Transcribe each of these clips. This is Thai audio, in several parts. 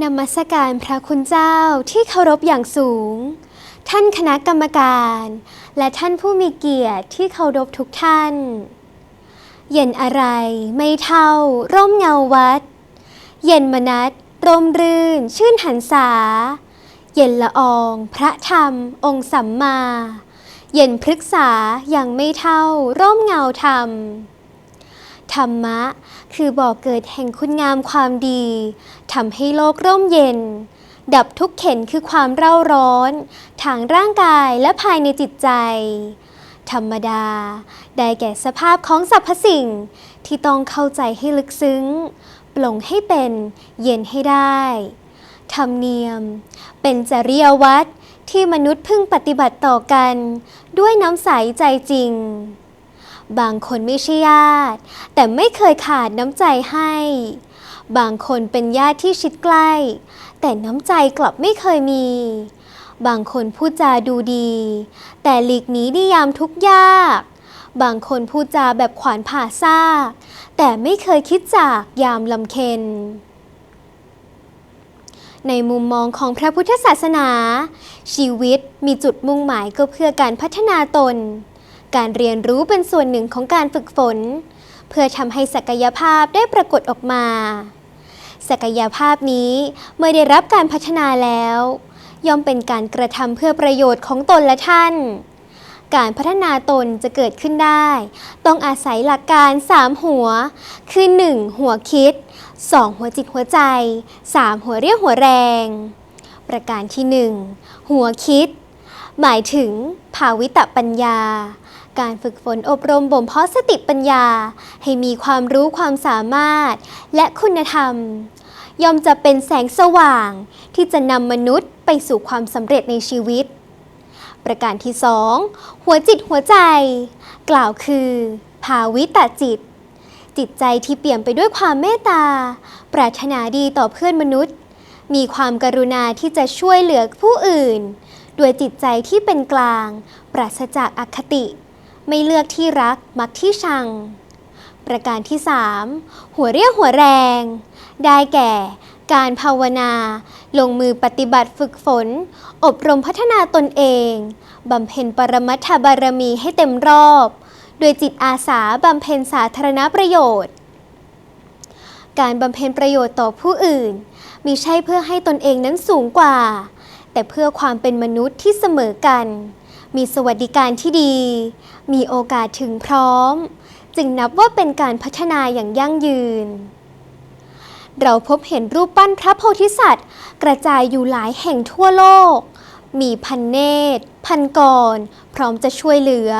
นมัสการพระคุณเจ้าที่เคารพอย่างสูง ท่านคณะกรรมการ และท่านผู้มีเกียรติที่เคารพทุกท่าน เย็นอะไรไม่เท่า ร่มเงาวัด เย็นมนัดร่มรื่น ชื่นหันษา เย็นละออง พระธรรม องค์สัมมา เย็นพฤกษายังไม่เท่า ร่มเงาธรรม ธรรมะ คือบ่อกเกิดแห่งคุณงามความดีทำให้โลกร่มเย็น ดับทุกเข็นคือความเร่าร้อน ทางร่างกายและภายในจิตใจ ธรรมดา ได้แก่สภาพของสรรพสิ่ง ที่ต้องเข้าใจให้ลึกซึ้ง ปลงให้เป็นเย็นให้ได้ ธรรมเนียม เป็นจริยวัตรที่มนุษย์พึงปฏิบัติต่อกัน ด้วยน้ำใสใจจริง บางคนไม่ใช่ญาติ แต่ไม่เคยขาดน้ำใจให้ บางคนเป็นญาติที่ชิดใกล้ แต่น้ำใจกลับไม่เคยมี บางคนพูดจาดูดี แต่หลีกหนีในยามทุกยาก บางคนพูดจาแบบขวานผ่าซาก แต่ไม่เคยคิดจากยามลำเค็นในมุมมองของพระพุทธศาสนา ชีวิตมีจุดมุ่งหมายก็เพื่อการพัฒนาตน การเรียนรู้เป็นส่วนหนึ่งของการฝึกฝน เพื่อทำให้ศักยภาพได้ปรากฏออกมา ศักยภาพนี้เมื่อได้รับการพัฒนาแล้ว ย่อมเป็นการกระทำเพื่อประโยชน์ของตนและท่าน การพัฒนาตนจะเกิดขึ้นได้ ต้องอาศัยหลักการ 3 หัว คือ 1. หัวคิด 2. หัวจิตหัวใจ 3. หัวเรียวหัวแรง ประการที่ 1 หัวคิดหมายถึงภาวิตปัญญา การฝึกฝนอบรมบ่มเพาะสติปัญญา ให้มีความรู้ความสามารถ และคุณธรรม ย่อมจะเป็นแสงสว่าง ที่จะนำมนุษย์ไปสู่ความสำเร็จในชีวิต ประการที่สองหัวจิตหัวใจ กล่าวคือ ภาวิตจิต จิตใจที่เปี่ยมไปด้วยความเมตตา ปรารถนาดีต่อเพื่อนมนุษย์ มีความกรุณาที่จะช่วยเหลือผู้อื่น ด้วยจิตใจที่เป็นกลาง ปราศจากอคติ ไม่เลือกที่รักมักที่ชัง ประการที่ 3 หัวเรียวหัวแรง ได้แก่ การภาวนา ลงมือปฏิบัติฝึกฝน อบรมพัฒนาตนเองบำเพ็ญปรมัตถบารมีให้เต็มรอบ โดยจิตอาสาบำเพ็ญสาธารณประโยชน์ การบำเพ็ญประโยชน์ต่อผู้อื่นมิใช่เพื่อให้ตนเองนั้นสูงกว่า แต่เพื่อความเป็นมนุษย์ที่เสมอกัน มีสวัสดิการที่ดี มีโอกาสถึงพร้อม จึงนับว่าเป็นการพัฒนาอย่างยั่งยืน เราพบเห็นรูปปั้นพระโพธิสัตว์ กระจายอยู่หลายแห่งทั่วโลก มีพันเนตร พันกร พร้อมจะช่วยเหลือ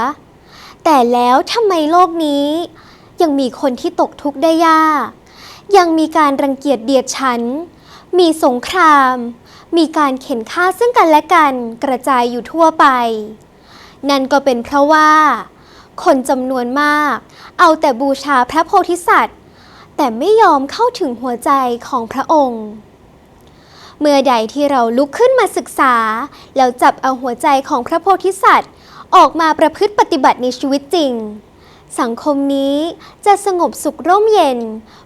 แต่แล้วทำไมโลกนี้ ยังมีคนที่ตกทุกข์ได้ยาก ยังมีการรังเกียจเดียดฉัน มีสงครามมีการเข็นฆ่าซึ่งกันและกันกระจายอยู่ทั่วไป นั่นก็เป็นเพราะว่า คนจำนวนมาก เอาแต่บูชาพระโพธิสัตว์ แต่ไม่ยอมเข้าถึงหัวใจของพระองค์ เมื่อใดที่เราลุกขึ้นมาศึกษา แล้วจับเอาหัวใจของพระโพธิสัตว์ ออกมาประพฤติปฏิบัติในชีวิตจริง สังคมนี้จะสงบสุขร่มเย็น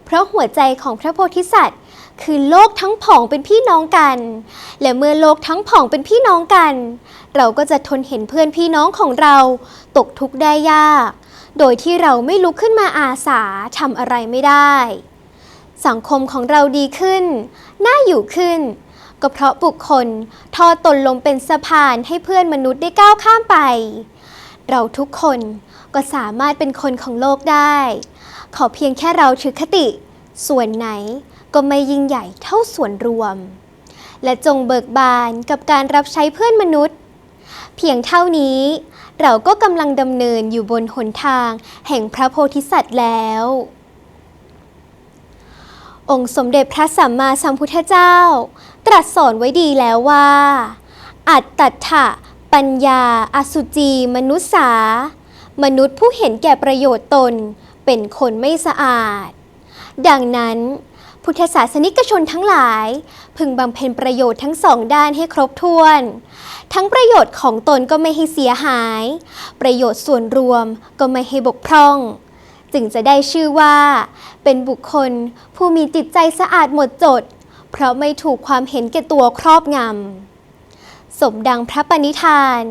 เพราะหัวใจของพระโพธิสัตว์ คือโลกทั้งผองเป็นพี่น้องกัน และเมื่อโลกทั้งผองเป็นพี่น้องกัน เราก็จะทนเห็นเพื่อนพี่น้องของเรา ตกทุกข์ได้ยาก โดยที่เราไม่ลุกขึ้นมาอาสาทำอะไรไม่ได้ สังคมของเราดีขึ้น น่าอยู่ขึ้น ก็เพราะบุคคลทอตนลงเป็นสะพานให้เพื่อนมนุษย์ได้ก้าวข้ามไป เราทุกคนก็สามารถเป็นคนของโลกได้ ขอเพียงแค่เราถือคติ ส่วนไหน ก็ไม่ยิ่งใหญ่เท่าส่วนรวม และจงเบิกบานกับการรับใช้เพื่อนมนุษย์ เพียงเท่านี้เราก็กำลังดำเนินอยู่บนหนทางแห่งพระโพธิสัตว์แล้ว องค์สมเด็จพระสัมมาสัมพุทธเจ้า ตรัสสอนไว้ดีแล้วว่า อัตตัถะปัญญา อสุจีมนุษสามนุษย์ผู้เห็นแก่ประโยชน์ตนเป็นคนไม่สะอาด ดังนั้น พุทธศาสนิกชนทั้งหลาย พึงบำเพ็ญประโยชน์ทั้งสองด้านให้ครบถ้วน ทั้งประโยชน์ของตนก็ไม่ให้เสียหาย ประโยชน์ส่วนรวมก็ไม่ให้บกพร่อง จึงจะได้ชื่อว่า เป็นบุคคลผู้มีจิตใจสะอาดหมดจด เพราะไม่ถูกความเห็นแก่ตัวครอบงำ สมดังพระปณิธาน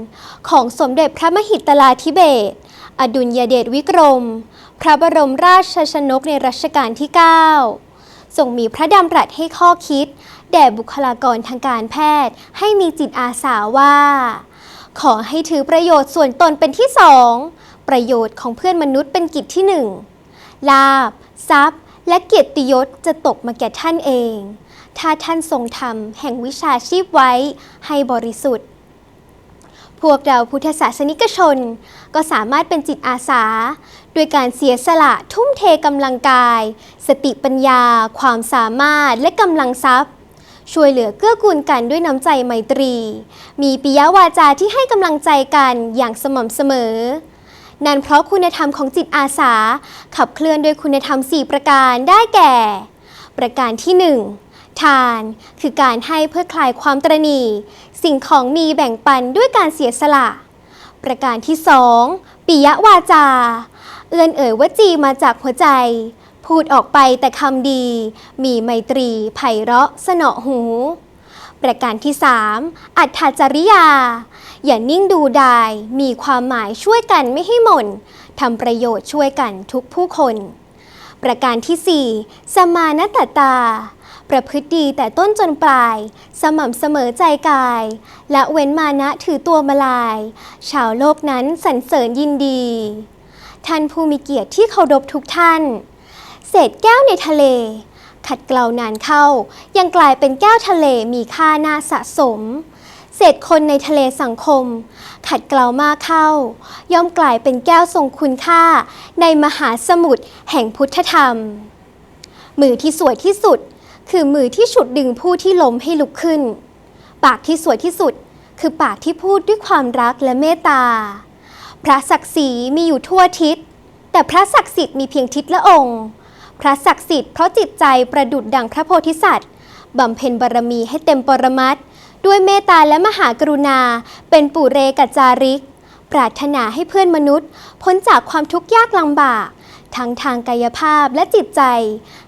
ของสมเด็จพระมหิตลาธิเบศอดุลยเดชวิกรม พระบรมราชชนกในรัชกาลที่ 9 ทรงมีพระดำรัสให้ข้อคิด แด่บุคลากรทางการแพทย์ ให้มีจิตอาสาว่า ขอให้ถือประโยชน์ส่วนตนเป็นที่สองประโยชน์ของเพื่อนมนุษย์เป็นกิจที่หนึ่งลาบ ทรัพย์ และเกียรติยศจะตกมาแก่ท่านเอง ถ้าท่านทรงทำแห่งวิชาชีพไว้ให้บริสุทธิ์ พวกเราพุทธศาสนิกชน ก็สามารถเป็นจิตอาสาด้วยการเสียสละทุ่มเทกำลังกาย สติปัญญา ความสามารถและกำลังทรัพย์ ช่วยเหลือเกื้อกูลกันด้วยน้ำใจไมตรี มีปิยวาจาที่ให้กำลังใจกันอย่างสม่ำเสมอนั่นเพราะคุณธรรมของจิตอาสา ขับเคลื่อนโดยคุณธรรม 4 ประการได้แก่ ประการที่ 1 ทาน คือการให้เพื่อคลายความตรณี สิ่งของมีแบ่งปันด้วยการเสียสละ ประการที่2ปิยวาจา เอื้อนเอ่ยวจีมาจากหัวใจ พูดออกไปแต่คำดี มีไมตรีไพเราะสนอหู ประการที่3อัตถจริยา อย่านิ่งดูดาย มีความหมายช่วยกันไม่ให้หม่นทำประโยชน์ช่วยกันทุกผู้คน ประการที่4สมานตตา ประพฤติดีแต่ต้นจนปลาย สม่ำเสมอใจกาย และเว้นมานะถือตัวมาลาย ชาวโลกนั้นสรรเสริญยินดี ท่านผู้มีเกียรติที่เคารพทุกท่าน เศษแก้วในทะเล ขัดเกลานานเข้า ยังกลายเป็นแก้วทะเลมีค่าน่าสะสม เศษคนในทะเลสังคม ขัดเกลามากเข้า ย่อมกลายเป็นแก้วทรงคุณค่า ในมหาสมุทรแห่งพุทธธรรม มือที่สวยที่สุด คือมือที่ฉุดดึงผู้ที่ล้มให้ลุกขึ้น ปากที่สวยที่สุด คือปากที่พูดด้วยความรักและเมตตา พระศักดิ์ศรีมีอยู่ทั่วทิศ แต่พระศักดิ์สิทธิ์มีเพียงทิศละองค์ พระศักดิ์สิทธิ์เพราะจิตใจประดุดดังพระโพธิสัตว์บำเพ็ญบารมีให้เต็มปรมัตถ์ด้วยเมตตาและมหากรุณา เป็นปุเรกัจจาริก ปรารถนาให้เพื่อนมนุษย์ พ้นจากความทุกข์ยากลำบาก ทั้งทางกายภาพและจิตใจ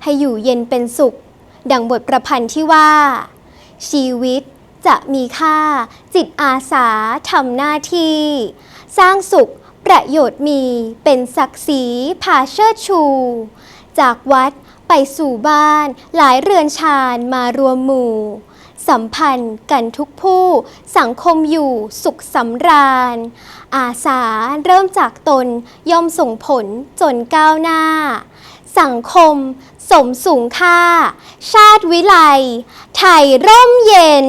ให้อยู่เย็นเป็นสุข ดังบทประพันธ์ที่ว่า ชีวิตจะมีค่า จิตอาสาทำหน้าที่ สร้างสุขประโยชน์มีเป็นศักดิ์ศรีพาเชิดชู จากวัดไปสู่บ้านหลายเรือนชานมารวมหมู่ สัมพันธ์กันทุกผู้ สังคมอยู่สุขสำราญ อาสาเริ่มจากตนย่อมส่งผลจนก้าวหน้า สังคม สมสูงค่า ชาติวิไลไทยร่มเย็น